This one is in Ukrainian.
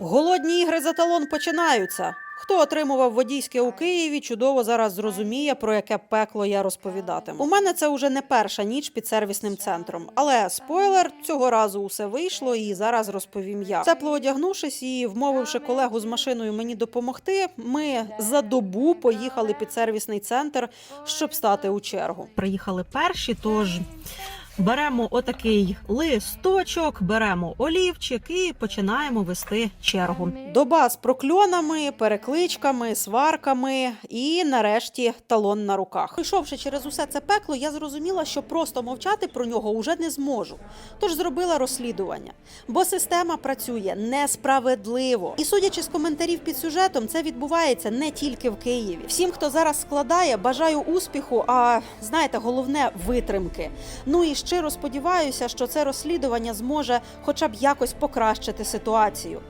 Голодні ігри за талон починаються. Хто отримував водійське у Києві, чудово зараз зрозуміє, про яке пекло я розповідатиму. У мене це уже не перша ніч під сервісним центром. Але спойлер, цього разу усе вийшло, і зараз розповім я. Тепло одягнувшись і вмовивши колегу з машиною мені допомогти, ми за добу поїхали під сервісний центр, щоб стати у чергу. Приїхали перші, тож Беремо отакий листочок, беремо олівчик і починаємо вести чергу. Доба з прокльонами, перекличками, сварками і нарешті талон на руках. Пройшовши через усе це пекло, я зрозуміла, що просто мовчати про нього уже не зможу. Тож зробила розслідування. Бо система працює несправедливо. І судячи з коментарів під сюжетом, це відбувається не тільки в Києві. Всім, хто зараз складає, бажаю успіху. А знаєте, головне витримки. Ну і щиро сподіваюся, що це розслідування зможе хоча б якось покращити ситуацію.